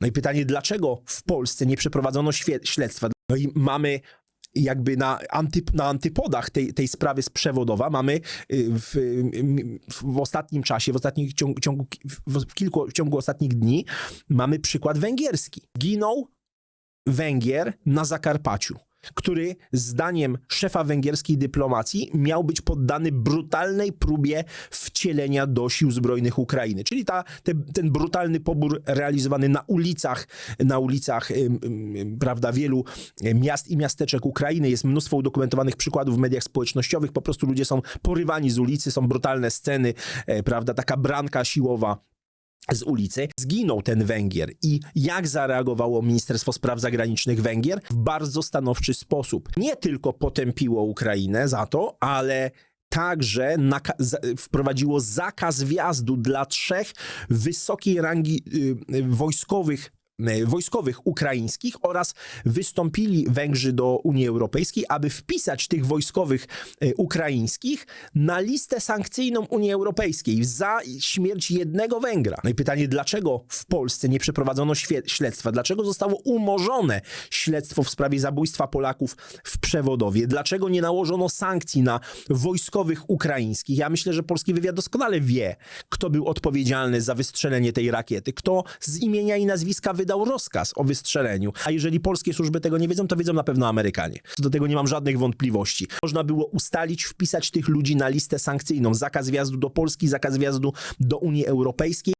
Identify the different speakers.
Speaker 1: No i pytanie, dlaczego w Polsce nie przeprowadzono śledztwa? No i mamy jakby na, na antypodach tej, tej sprawy z przewodowa mamy y, w, w, ostatnim czasie, w ostatnich ciągu, ciągu w kilku, w ciągu ostatnich dni mamy przykład węgierski. Ginął Węgier na Zakarpaciu, który zdaniem szefa węgierskiej dyplomacji miał być poddany brutalnej próbie wcielenia do sił zbrojnych Ukrainy. Czyli ta, te, ten brutalny pobór realizowany na ulicach, na ulicach prawda, wielu miast i miasteczek Ukrainy. Jest mnóstwo udokumentowanych przykładów w mediach społecznościowych. Po prostu ludzie są porywani z ulicy, są brutalne sceny, e, prawda, taka branka siłowa z ulicy. Zginął ten Węgier. I jak zareagowało Ministerstwo Spraw Zagranicznych Węgier? W bardzo stanowczy sposób. Nie tylko potępiło Ukrainę za to, ale także wprowadziło zakaz wjazdu dla trzech wysokiej rangi y, y, wojskowych wojskowych ukraińskich oraz wystąpili Węgrzy do Unii Europejskiej, aby wpisać tych wojskowych y, ukraińskich na listę sankcyjną Unii Europejskiej za śmierć jednego Węgra. No i pytanie, dlaczego w Polsce nie przeprowadzono śledztwa? Dlaczego zostało umorzone śledztwo w sprawie zabójstwa Polaków w Przewodowie? Dlaczego nie nałożono sankcji na wojskowych ukraińskich? Ja myślę, że polski wywiad doskonale wie, kto był odpowiedzialny za wystrzelenie tej rakiety, kto z imienia i nazwiska wydał rozkaz o wystrzeleniu. A jeżeli polskie służby tego nie wiedzą, to wiedzą na pewno Amerykanie. Do tego nie mam żadnych wątpliwości. Można było ustalić, wpisać tych ludzi na listę sankcyjną. Zakaz wjazdu do Polski, zakaz wjazdu do Unii Europejskiej.